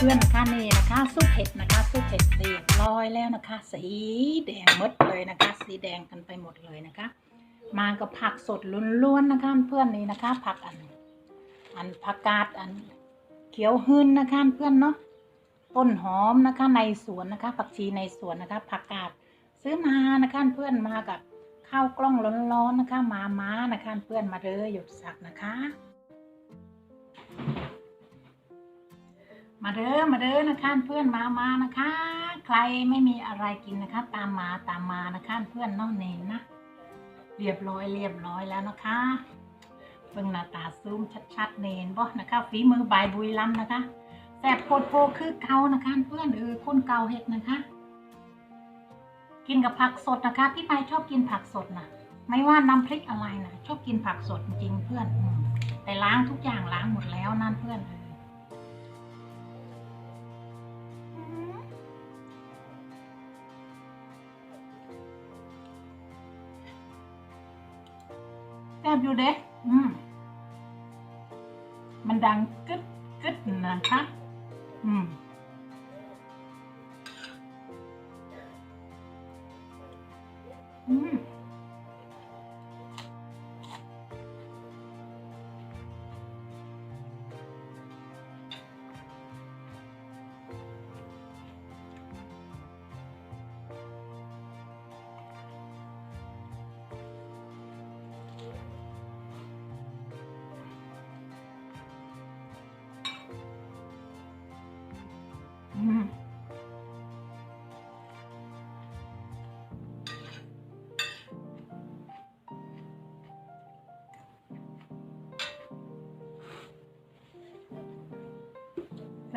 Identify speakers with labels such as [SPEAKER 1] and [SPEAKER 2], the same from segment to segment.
[SPEAKER 1] เพื่อนนะคะนี่นะคะซุปเห็ดนะคะซุปเห็ดเรียบร้อยแล้วนะคะ สีแดงมดเลยนะคะ สีแดงกันไปหมดเลยนะคะ มากับผักสดล้วนๆนะคะ เพื่อนนี่นะคะ ผักอัน อันผักกาดอันเขียวหืนนะคะเพื่อนเนาะต้นหอมนะคะในสวนนะคะ ผักชีในสวนนะคะ ผักกาดซื้อมานะคะเพื่อนมากับข้าวกล้องร้อนๆนะคะ มาม้านะคะ เพื่อนมาเลยหยดสักนะคะ มาเด้อมาเด้อนะคะเพื่อนมามานะคะ ใครไม่มีอะไรกินนะคะ ตามมาตามมานะคะเพื่อนเน้องเนนนะเรียบร้อยเรียบร้อยแล้วนะคะเบิ่งหน้าตาซูมชัดๆเนนบ่นะคะฝีมือบายบุยลำนะคะแสบโคตรโพคือเกานะคะ เพื่อนเออคนเกาเห็ดนะคะ กินกับผักสดนะคะพี่ไปชอบกินผักสดนะไม่ว่าน้ำพริกอะไรนะชอบกินผักสดจริงเพื่อน แต่ล้างทุกอย่างล้างหมดแล้วนั่นเพื่อนเบอยู่เด้อืมมันดังกึดกึดนะคะ อืม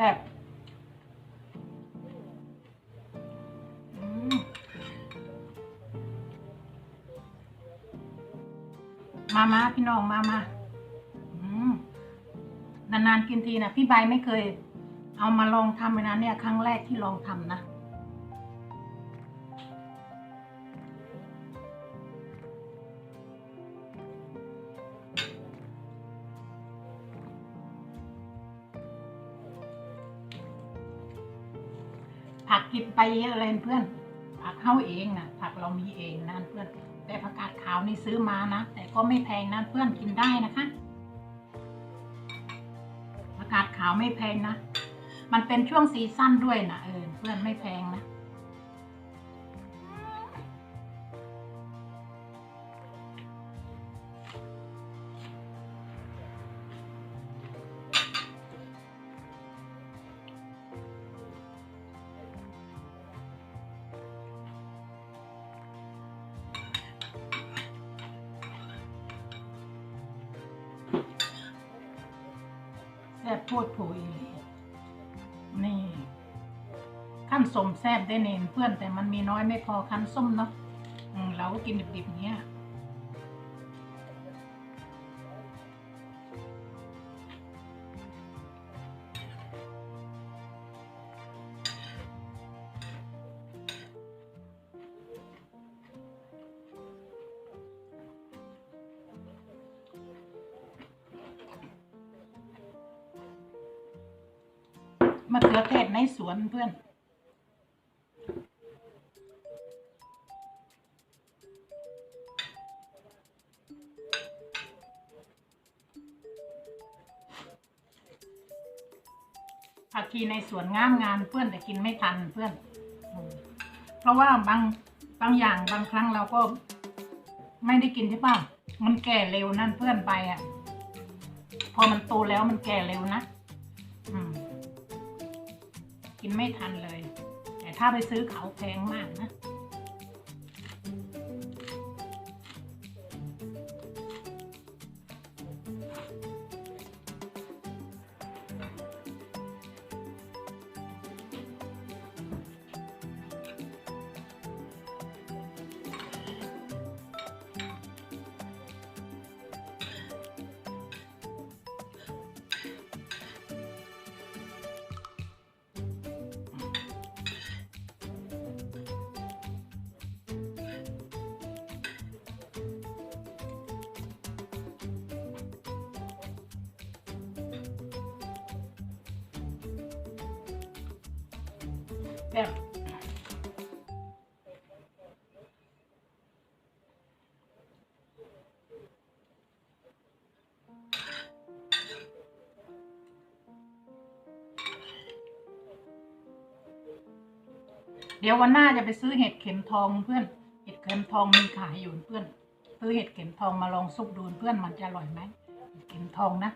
[SPEAKER 1] ซ่บมามาพี่น้องมามาอนานๆกินทีนะพี่ใบไม่เคย เอามาลองทำเลยนะเนี่ย ครั้งแรกที่ลองทำนะ กินไปเยอะเลยเพื่อนผักเข้าเองนะผักเรามีเองนะเพื่อน แต่ผักกาดขาวนี่ซื้อมานะ แต่ก็ไม่แพงนะเพื่อนกินได้นะคะผักกาดขาวไม่แพงนะ มันเป็นช่วงซีซั่นด้วยนะเออเพื่อนไม่แพงนะ ซ่บโพดโผอีหลีนี่ขั้นสมแซ่บได้เนนเพื่อนแต่มันมีน้อยไม่พอขั้นส้มเนาะเราก็กินดิบๆเนี้ย มะเขือเทศในสวนเพื่อน ผักชีในสวนงามงามเพื่อนแต่กินไม่ทันเพื่อน เพราะว่าบางบางอย่างบางครั้งเราก็ไม่ได้กินใช่ป่ะ มันแก่เร็วนั่นเพื่อนไปอะ พอมันโตแล้วมันแก่เร็วนะ กินไม่ทันเลย แต่ถ้าไปซื้อเขาแพงมากนะ แซ่บเดี๋ยววันหน้าจะไปซื้อเห็ดเข็มทองเพื่อน เห็ดเข็มทองมีขายอยู่เพื่อน ซื้อเห็ดเข็มทองมาลองซุปดูเพื่อนมันจะอร่อยไหมเห็ดเข็มทองนะ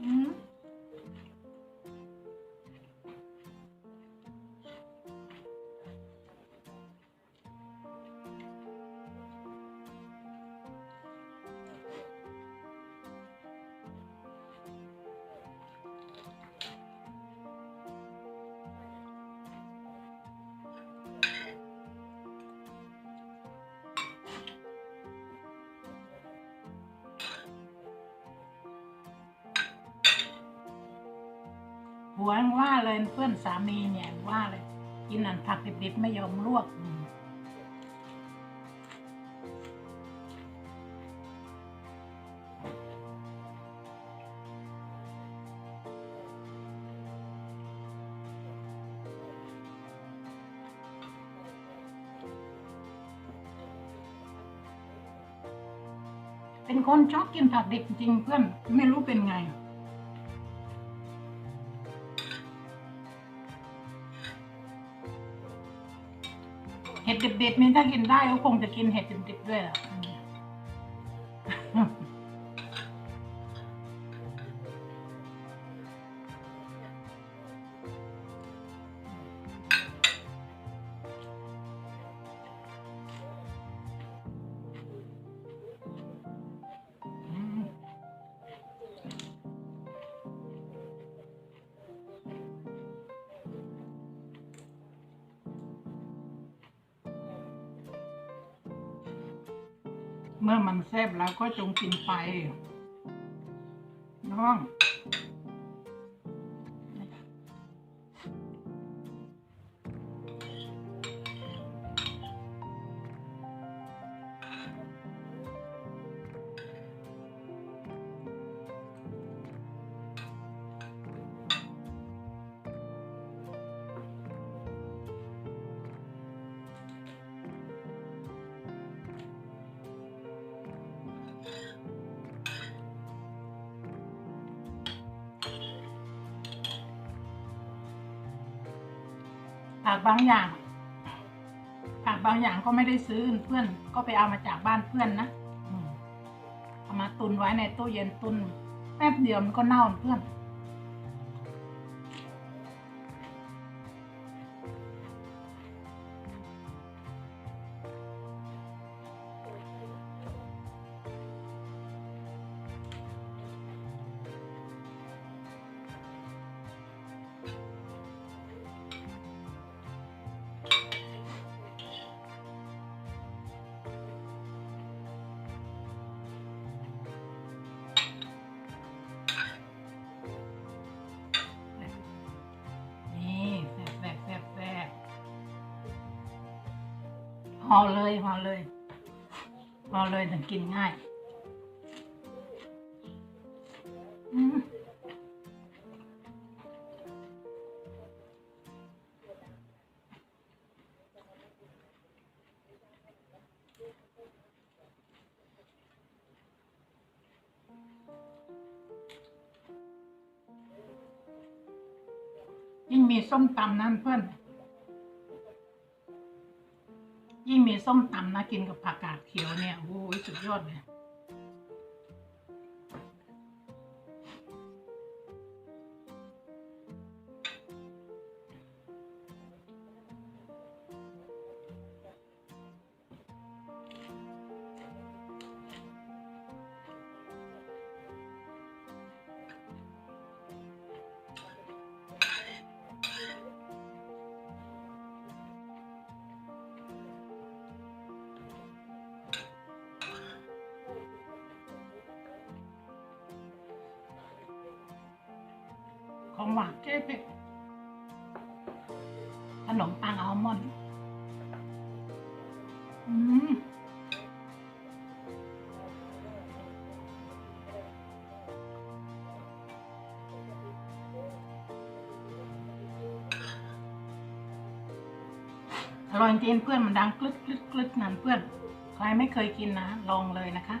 [SPEAKER 1] อืม หัวว่าเลยเพื่อนสามีเนี่ยว่าเลย กินอันผักดิบๆไม่ยอมลวกเป็นคนชอบกินผักดิบจริงเพื่อนไม่รู้เป็นไง เห็ดดิบๆนี่ถ้ากินได้ก็คงจะกินเห็ดดิบๆด้วยแหละอืม เมื่อมันแซ่บแล้วก็จงกินไปน้อง ผักบางอย่าง ผักบางอย่างก็ไม่ได้ซื้อเพื่อน ก็ไปเอามาจากบ้านเพื่อนนะเอามาตุนไว้ในตู้เย็นตุนแป๊บเดียวมันก็เน่าเพื่อน ห่อเลยห่อเลยห่อเลยถึงกินง่ายยิ่งมีส้มตำนั่นเพื่อน ยิ่งมีส้มตำนะกินกับผักกาดเขียวเนี่ยโอ้ยสุดยอดเลย ของหวานเจ๊เป็ขนมปังอัลมอนด์อือร่อยจริงเพื่อนมันดังกลึกกลึกกลึกนั่นเพื่อน ใครไม่เคยกินนะ ลองเลยนะคะ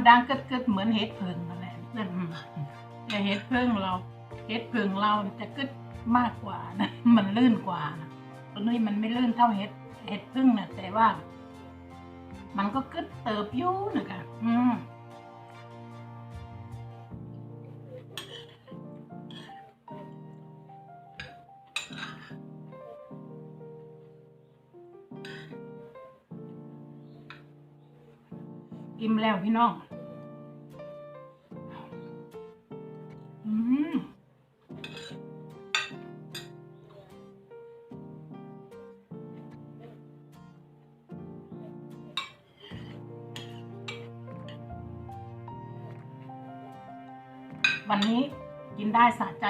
[SPEAKER 1] มันดังกึดกึดเหมือนเห็ดเพิงนั่นแหละเพื่อนแต่เห็ดเพิงเราเห็ดเพิงเราจะกึดมากกว่านะมันลื่นกว่านะตัวนี้มันไม่ลื่นเท่าเห็ดเห็ดพึ่งนะแต่ว่า มันก็กึดเติบยูนะคะอืมอิ่มแล้วพี่น้อง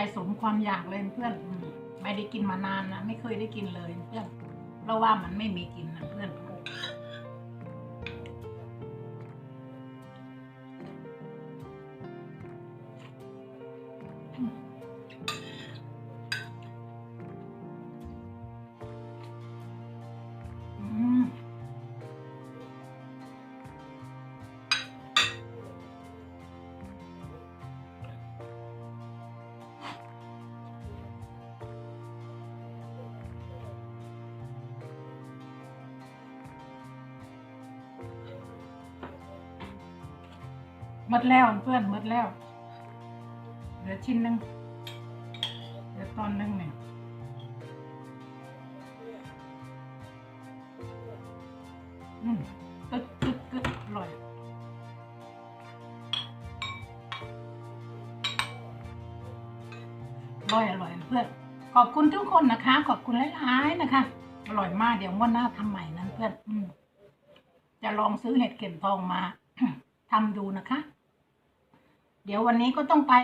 [SPEAKER 1] สะใจสมความอยากเลยเพื่อน ไม่ได้กินมานานนะ ไม่เคยได้กินเลยเพื่อนเพราะว่ามันไม่มีกินนะเพื่อน มดแล้วเพื่อนมดแล้ว เหลือชิ้นหนึ่งเหลือตอนหนึ่งเนี่ยอืมกึดกึดกึดอร่อยอร่อยอร่อยเพื่อนขอบคุณทุกคนนะคะ ขอบคุณหลายๆนะคะ อร่อยมากเดี๋ยววันหน้าทำใหม่นั้นเพื่อน อืมจะลองซื้อเห็ดเข็มทองมาทำดูนะคะ เดี๋ยววันนี้ก็ต้องไป